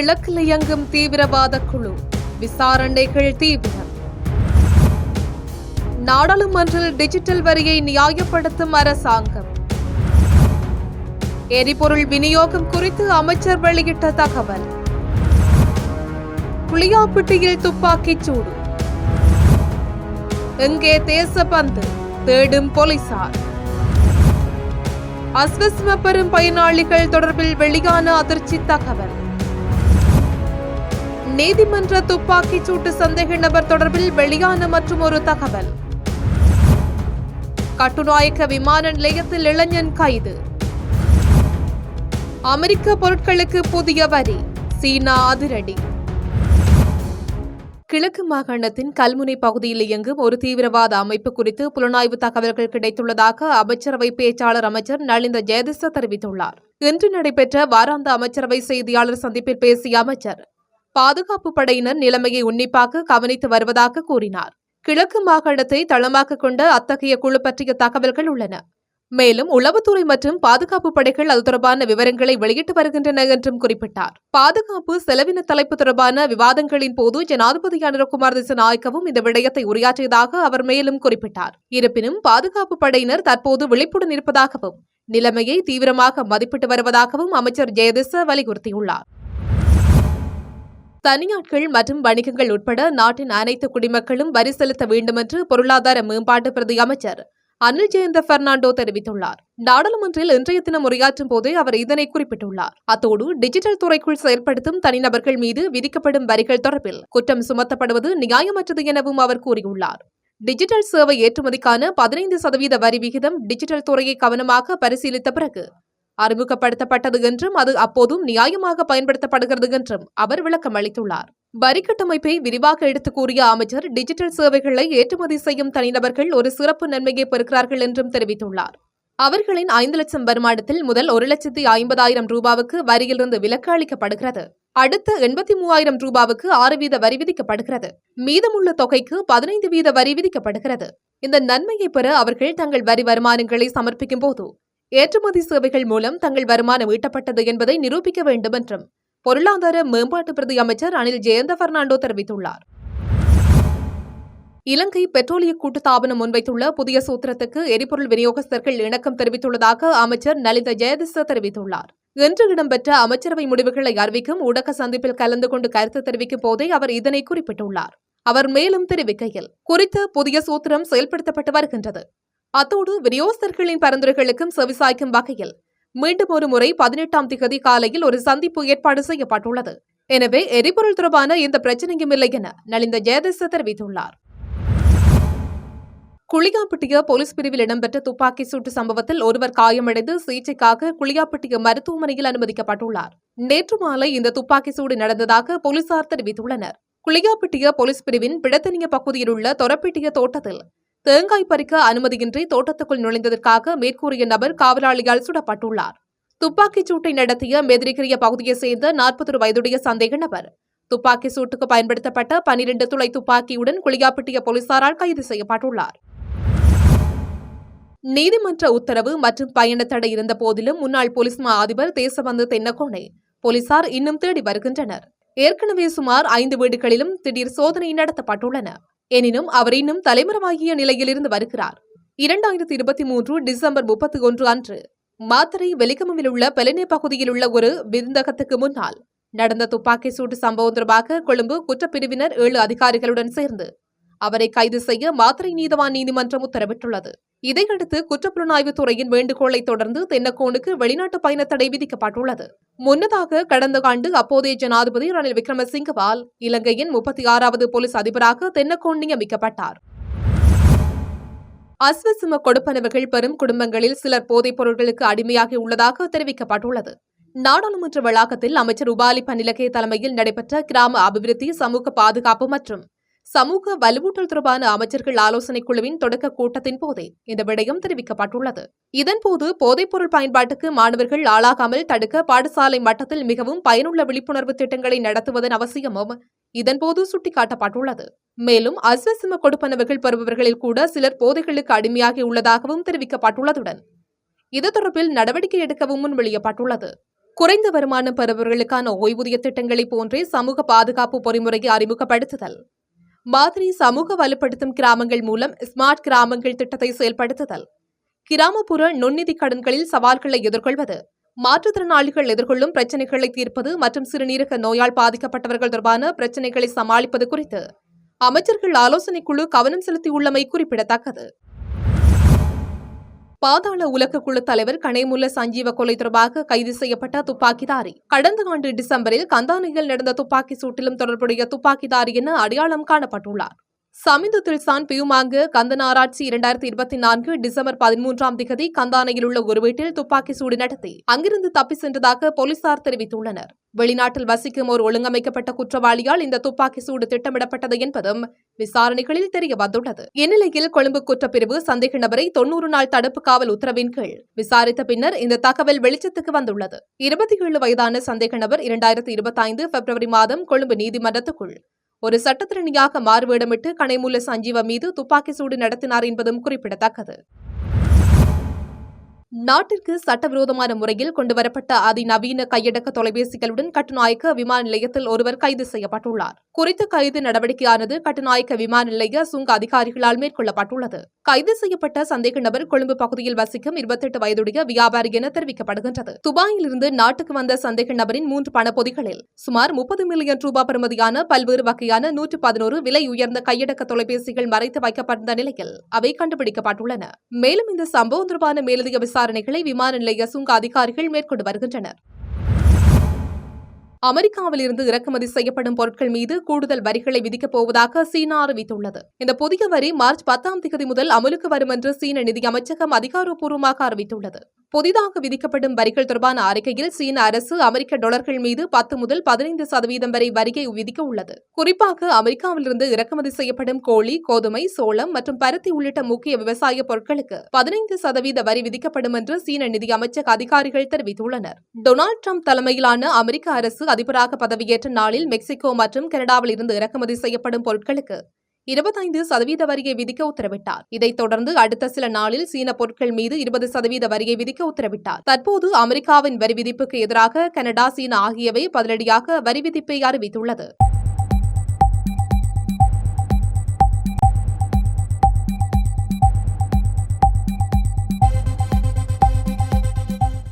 கிழக்கில் இயங்கும் தீவிரவாத குழு. விசாரணைகள் தீவிரம். நாடாளுமன்றில் டிஜிட்டல் வரியை நியாயப்படுத்தும் அரசாங்கம். எரிபொருள் விநியோகம் குறித்து அமைச்சர் வெளியிட்ட தகவல். புளியாப்பட்டியில் துப்பாக்கிச் சூடு. எங்கே தேசபந்து தேடும் போலீசார். அஸ்வஸ்ம பெறும் பயனாளிகள் தொடர்பில் வெளியான அதிர்ச்சி தகவல். நீதிமன்ற துப்பாக்கிச் சூட்டு சந்தேக நபர் தொடர்பில் வெளியான மற்றும் ஒரு தகவல். கட்டுநாயக்க விமான நிலையத்தில் இளைஞன் கைது. அமெரிக்க பொருட்களுக்கு புதிய வரி சீனா அதிரடி. கிழக்கு மாகாணத்தின் கல்முனை பகுதியில் இயங்கும் ஒரு தீவிரவாத அமைப்பு குறித்து புலனாய்வு தகவல்கள் கிடைத்துள்ளதாக அமைச்சரவை பேச்சாளர் அமைச்சர் நலிந்த ஜெயதிச தெரிவித்துள்ளார். இன்று நடைபெற்ற வாராந்த அமைச்சரவை செய்தியாளர் சந்திப்பில் பேசிய அமைச்சர் பாதுகாப்பு படையினர் நிலைமையை உன்னிப்பாக கவனித்து வருவதாக கூறினார். கிழக்கு மாகாணத்தை தளமாக கொண்ட அத்தகைய குழு பற்றிய தகவல்கள் உள்ளன. மேலும் உளவுத்துறை மற்றும் பாதுகாப்பு படைகள் அது தொடர்பான விவரங்களை வெளியிட்டு வருகின்றன என்றும் குறிப்பிட்டார். பாதுகாப்பு செலவின தலைப்பு தொடர்பான விவாதங்களின் போது ஜனாதிபதி அனுரகுமார் திசநாயக்கவும் இந்த விடயத்தை உரையாற்றியதாக அவர் மேலும் குறிப்பிட்டார். இருப்பினும் பாதுகாப்பு படையினர் தற்போது விழிப்புடன் இருப்பதாகவும் நிலைமையை தீவிரமாக மதிப்பிட்டு வருவதாகவும் அமைச்சர் ஜெயதிச வலியுறுத்தியுள்ளார். தனியாட்கள் மற்றும் வணிகங்கள் உட்பட நாட்டின் அனைத்து குடிமக்களும் வரி செலுத்த வேண்டும் என்று பொருளாதார மேம்பாட்டு பிரதி அமைச்சர் அனில் ஜெயந்த பெர்னாண்டோ தெரிவித்துள்ளார். நாடாளுமன்றில் இன்றைய தினம் உரையாற்றும் போதே அவர் இதனை குறிப்பிட்டுள்ளார். அத்தோடு டிஜிட்டல் துறைக்குள் செயல்படுத்தும் தனிநபர்கள் மீது விதிக்கப்படும் வரிகள் தொடர்பில் குற்றம் சுமத்தப்படுவது நியாயமற்றது எனவும் அவர் கூறியுள்ளார். டிஜிட்டல் சேவை ஏற்றுமதிக்கான பதினைந்து சதவீத வரி விகிதம் டிஜிட்டல் துறையை கவனமாக பரிசீலித்த பிறகு அறிமுகப்படுத்தப்பட்டது என்றும் அது அப்போதும் நியாயமாக பயன்படுத்தப்படுகிறது என்றும் அவர் விளக்கம் அளித்துள்ளார். வரி கட்டமைப்பை விரிவாக எடுத்துக் கூறிய அமைச்சர் டிஜிட்டல் சேவைகளை ஏற்றுமதி செய்யும் தனிநபர்கள் ஒரு சிறப்பு நன்மையை பெறுகிறார்கள் என்றும் தெரிவித்துள்ளார். அவர்களின் ஐந்து லட்சம் வருமானத்தில் முதல் ஒரு லட்சத்தி ஐம்பதாயிரம் ரூபாவுக்கு வரியிலிருந்து விலக்கு அளிக்கப்படுகிறது. அடுத்த எண்பத்தி மூவாயிரம் ரூபாவுக்கு ஆறு வீத வரி விதிக்கப்படுகிறது. மீதமுள்ள தொகைக்கு பதினைந்து வீத வரி விதிக்கப்படுகிறது. இந்த நன்மையை பெற அவர்கள் தங்கள் வரி வருமானங்களை சமர்ப்பிக்கும் போது ஏற்றுமதி சேவைகள் மூலம் தங்கள் வருமானம் ஈட்டப்பட்டது என்பதை நிரூபிக்க வேண்டும் என்றும் பொருளாதார மேம்பாட்டு பிரதி அமைச்சர் அனில் ஜெயந்த பெர்னாண்டோ தெரிவித்துள்ளார். இலங்கை பெட்ரோலிய கூட்டுத்தாபனம் முன்வைத்துள்ள புதிய சூத்திரத்துக்கு எரிபொருள் விநியோகஸ்தர்கள் இணக்கம் தெரிவித்துள்ளதாக அமைச்சர் நலித ஜெயதிச தெரிவித்துள்ளார். இன்று இடம்பெற்ற அமைச்சரவை முடிவுகளை அறிவிக்கும் ஊடக சந்திப்பில் கலந்து கொண்டு கருத்து தெரிவிக்கும் போதே அவர் இதனை குறிப்பிட்டுள்ளார். அவர் மேலும் தெரிவிக்கையில் குறித்த புதிய சூத்திரம் செயல்படுத்தப்பட்டு வருகின்றது. அத்தோடு விநியோகஸ்தர்களின் பரிந்துரைகளுக்கும் செவிசாய்க்கும் வகையில் மீண்டும் ஒரு முறை பதினெட்டாம் திகதி காலையில் ஒரு சந்திப்பு ஏற்பாடு செய்யப்பட்டுள்ளது. எனவே எரிபொருள் தொடர்பான எந்த பிரச்சனையும் இல்லை என நலிந்த ஜெயதிச தெரிவித்துள்ளார். குளியாப்பட்டிய போலீஸ் பிரிவில் இடம்பெற்ற துப்பாக்கி சூட்டு சம்பவத்தில் ஒருவர் காயமடைந்து சிகிச்சைக்காக குளியாப்பட்டிய மருத்துவமனையில் அனுமதிக்கப்பட்டுள்ளார். நேற்று மாலை இந்த துப்பாக்கி சூடு நடந்ததாக போலீசார் தெரிவித்துள்ளனர். குளியாப்பட்டிய போலீஸ் பிரிவின் பிடத்தனிய பகுதியில் உள்ள தொரப்பிட்டிய தோட்டத்தில் தேங்காய் பறிக்க அனுமதியின்றி தோட்டத்துக்குள் நுழைந்ததற்காக மேற்கூறிய நபர் காவலாளியால் சுடப்பட்டுள்ளார். துப்பாக்கிச் சூட்டை நடத்திய மெதிரிகிரிய பகுதியைச் சேர்ந்த நாற்பத்தொரு வயதுடைய சந்தேக நபர். துப்பாக்கி சூட்டுக்கு பயன்படுத்தப்பட்ட பனிரெண்டு துளை துப்பாக்கியுடன் குளியாப்பிட்டிய போலீசாரால் கைது செய்யப்பட்டுள்ளார். நீதிமன்ற உத்தரவு மற்றும் பயண தடை இருந்த போதிலும் முன்னாள் போலீஸ் மா அதிபர் தேசபந்து தென்னகோனை போலீசார் இன்னும் தேடி வருகின்றனர். ஏற்கனவே சுமார் ஐந்து வீடுகளிலும் திடீர் சோதனை நடத்தப்பட்டுள்ளன. எனினும் அவர் இன்னும் தலைமறைவாகிய நிலையிலிருந்து வருகிறார். இரண்டாயிரத்தி இருபத்தி மூன்று டிசம்பர் முப்பத்தி ஒன்று அன்று மாத்தரை வெலிகமவில் உள்ள பெலனே பகுதியில் உள்ள ஒரு விருந்தகத்துக்கு முன்னால் நடந்த துப்பாக்கி சூட்டு சம்பவம் தொடர்பாக கொழும்பு குற்றப்பிரிவினர் ஏழு அதிகாரிகளுடன் சேர்ந்து அவரை கைது செய்ய மாத்திரை நீதவான் நீதிமன்றம் உத்தரவிட்டுள்ளது. இதையடுத்து குற்றப்புலனாய்வு துறையின் வேண்டுகோளை தொடர்ந்து தென்னக்கோனுக்கு வெளிநாட்டு பயண தடை விதிக்கப்பட்டுள்ளது. முன்னதாக கடந்த ஆண்டு அப்போதைய ஜனாதிபதி ரணில் விக்ரமசிங்கவால் இலங்கையின் முப்பத்தி ஆறாவது போலீஸ் அதிபராக தென்னக்கோன் நியமிக்கப்பட்டார். அஸ்வசும கொடுப்பனவுகள் பெறும் குடும்பங்களில் சிலர் போதைப் பொருட்களுக்கு அடிமையாகி உள்ளதாக தெரிவிக்கப்பட்டுள்ளது. நாடாளுமன்ற வளாகத்தில் அமைச்சர் உபாலி பன்னிலகே தலைமையில் நடைபெற்ற கிராம அபிவிருத்தி சமூக பாதுகாப்பு மற்றும் சமூக வலுவூட்டல் தொடர்பான அமைச்சர்கள் ஆலோசனைக் குழுவின் தொடக்க கூட்டத்தின் போதே இந்த விடயம் தெரிவிக்கப்பட்டுள்ளது. இதன்போது போதைப்பொருள் பயன்பாட்டுக்கு மாணவர்கள் ஆளாகாமல் தடுக்க பாடசாலை மட்டத்தில் மிகவும் பயனுள்ள விழிப்புணர்வு திட்டங்களை நடத்துவதன் அவசியமும் இதன்போது சுட்டிக்காட்டப்பட்டுள்ளது. மேலும் அஸ்வசிம கொடுப்பனவுகள் பெறுபவர்களில் கூட சிலர் போதைகளுக்கு அடிமையாகி உள்ளதாகவும் தெரிவிக்கப்பட்டுள்ளதுடன் இது தொடர்பில் நடவடிக்கை எடுக்கவும் முன்மொழியப்பட்டுள்ளது குறைந்த வருமானம் பெறுபவர்களுக்கான ஓய்வூதிய திட்டங்களை போன்றே சமூக பாதுகாப்பு பொறிமுறையை அறிமுகப்படுத்துதல் மாதிரி சமூக வலுப்படுத்தும் கிராமங்கள் மூலம் ஸ்மார்ட் கிராமங்கள் திட்டத்தை செயல்படுத்துதல். கிராமப்புற நுண்ணிதி கடன்களில் சவால்களை எதிர்கொள்வது மாற்றுத்திறனாளிகள் எதிர்கொள்ளும் பிரச்சினைகளை தீர்ப்பது மற்றும் சிறுநீரக நோயால் பாதிக்கப்பட்டவர்கள் தொடர்பான பிரச்சினைகளை சமாளிப்பது குறித்து அமைச்சர்கள் ஆலோசனைக் குழு கவனம் செலுத்தியுள்ளமை குறிப்பிடத்தக்கது. பாதாள உலக குழு தலைவர் கனேமுல்ல சஞ்சீவ கொலை தொடர்பாக கைது செய்யப்பட்ட துப்பாக்கிதாரி. கடந்த ஆண்டு டிசம்பரில் கந்தானையில் நடந்த துப்பாக்கி சூட்டிலும் தொடர்புடைய துப்பாக்கிதாரி என அடையாளம் காணப்பட்டுள்ளார். சமிந்து தில்சான் பியுமாங்கு கந்தனாராட்சி இரண்டாயிரத்தி இருபத்தி நான்கு டிசம்பர் பதிமூன்றாம் திகதி கந்தானையில் உள்ள ஒரு வீட்டில் துப்பாக்கி சூடு நடத்தி அங்கிருந்து தப்பி சென்றதாக போலீசார் தெரிவித்துள்ளனர். வெளிநாட்டில் வசிக்கும் ஒரு ஒழுங்கமைக்கப்பட்ட குற்றவாளியால் இந்த துப்பாக்கி சூடு திட்டமிடப்பட்டது என்பதும் விசாரணைகளில் தெரிய வந்துள்ளது. இந்நிலையில் கொழும்பு குற்றப்பிரிவு சந்தேக நபரை தொன்னூறு நாள் தடுப்பு காவல் உத்தரவின் கீழ் விசாரித்த பின்னர் இந்த தகவல் வெளிச்சத்துக்கு வந்துள்ளது. இருபத்தி ஏழு வயதான சந்தேக நபர் இரண்டாயிரத்தி இருபத்தி ஐந்து பிப்ரவரி மாதம் கொழும்பு நீதிமன்றத்துக்குள் ஒரு சட்டத்திறனியாக மாறுவேடமிட்டு கனைமூல சஞ்சீவ மீது துப்பாக்கி சூடு நடத்தினார் என்பதும் குறிப்பிடத்தக்கது. நாட்டிற்கு சட்டவிரோதமான முறையில் கொண்டுவரப்பட்ட அதிநவீன கையடக்க தொலைபேசிகளுடன் கட்டுநாயக்க விமான நிலையத்தில் ஒருவர் கைது செய்யப்பட்டுள்ளார். குறித்த கைது நடவடிக்கையானது கட்டுநாயக்க விமான நிலைய சுங்க அதிகாரிகளால் மேற்கொள்ளப்பட்டுள்ளது. கைது செய்யப்பட்ட சந்தேக நபர் கொழும்பு பகுதியில் வசிக்கும் இருபத்தெட்டு வயதுடைய வியாபாரி என தெரிவிக்கப்படுகின்றது. துபாயிலிருந்து நாட்டுக்கு வந்த சந்தேக நபரின் மூன்று பணப்பொதிகளில் சுமார் முப்பது மில்லியன் ரூபாய் பெறுமதியான பல்வேறு வகையான நூற்று பதினோரு விலை உயர்ந்த கையடக்க தொலைபேசிகள் மறைத்து வைக்கப்பட்டிருந்த நிலையில் அவை கண்டுபிடிக்கப்பட்டுள்ளன. மேலும் இந்த சம்பவம் தொடர்பான மேலதிக விசாரணைகளை விமான நிலைய சுங்க அதிகாரிகள் மேற்கொண்டு வருகின்றனர். அமெரிக்காவில் இருந்து இறக்குமதி செய்யப்படும் பொருட்கள் மீது கூடுதல் வரிகளை விதிக்கப் போவதாக சீனா அறிவித்துள்ளது. இந்த புதிய வரி மார்ச் பத்தாம் தேதி முதல் அமலுக்கு வரும் என்று சீன நிதி அமைச்சகம் அதிகாரப்பூர்வமாக அறிவித்துள்ளது. புதிதாக விதிக்கப்படும் வரிகள் தொடர்பான அறிக்கையில் சீன அரசு அமெரிக்க டாலர்கள் மீது பத்து முதல் பதினைந்து சதவீதம் வரை வரியை விதிக்க உள்ளது. குறிப்பாக அமெரிக்காவிலிருந்து இறக்குமதி செய்யப்படும் கோழி கோதுமை சோளம் மற்றும் பருத்தி உள்ளிட்ட முக்கிய விவசாய பொருட்களுக்கு பதினைந்து சதவீத வரி விதிக்கப்படும் என்று சீன நிதி அமைச்சக அதிகாரிகள் தெரிவித்துள்ளனர். டொனால்டு ட்ரம்ப் தலைமையிலான அமெரிக்க அரசு அதிபராக பதவியேற்ற நாளில் மெக்சிகோ மற்றும் கனடாவில் இருந்து இறக்குமதி செய்யப்படும் பொருட்களுக்கு இருபத்தைந்து சதவீத வரியை விதிக்க உத்தரவிட்டார். இதைத் தொடர்ந்து அடுத்த சில நாளில் சீன பொருட்கள் மீது இருபது சதவீத வரியை விதிக்க உத்தரவிட்டார். தற்போது அமெரிக்காவின் வரி விதிப்புக்கு எதிராக கனடா சீனா ஆகியவை பதிலடியாக வரி விதிப்பை அறிவித்துள்ளது.